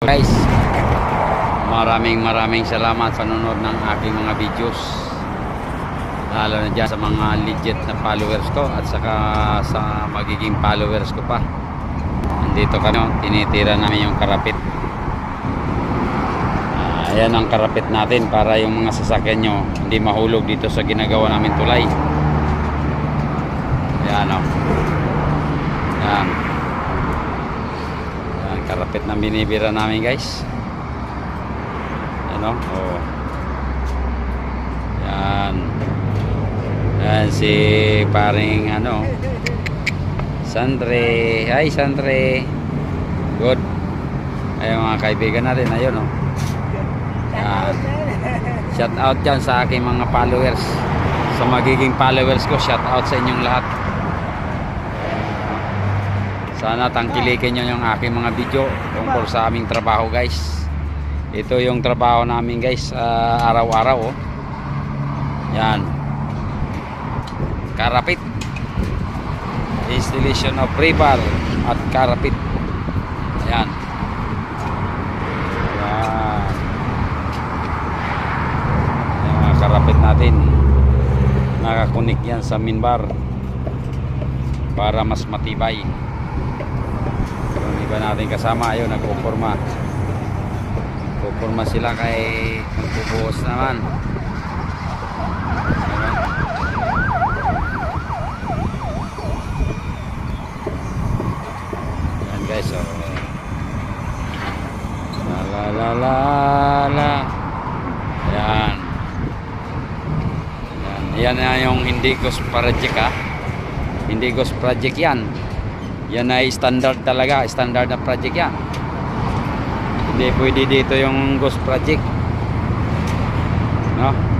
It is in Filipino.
Guys, maraming maraming salamat sa nanonood ng aking mga videos. Lalo na dyan sa mga legit na followers ko at saka sa magiging followers ko pa. Nandito kami, tinitira namin yung karapit. Ah, ayan ang karapit natin para yung mga sasakyan nyo hindi mahulog dito sa ginagawa namin tulay. Ayan o. Ayan. Yan, karapit na binibira namin guys. Ano? Oh. Yan. Yan si paring ano. Sandre. Hi Sandre. Good. Ayun mga kaibigan natin. Ayun oh. Yan. Shout out dyan sa aking mga followers. Sa magiging followers ko, shout out sa inyong lahat. Sana tangkilikin nyo yung aking mga video tungkol sa aming trabaho guys. Ito yung trabaho namin guys ah, araw-araw oh. Yan. Karapit. Installation of rebar at karapit. Yan. Yan. Yung karapit natin. Nakakunik yan sa minbar para mas matibay. Iba natin kasama, ayun, nag-uporma. Uporma sila kay magbubuhos naman. Ayun. Yan guys, oh. La la la la la. Yan. Yan, yan na yung Indigos project ah. Indigos project yan. Yan ay standard talaga, standard na project yan. Hindi pwede dito yung ghost project. No?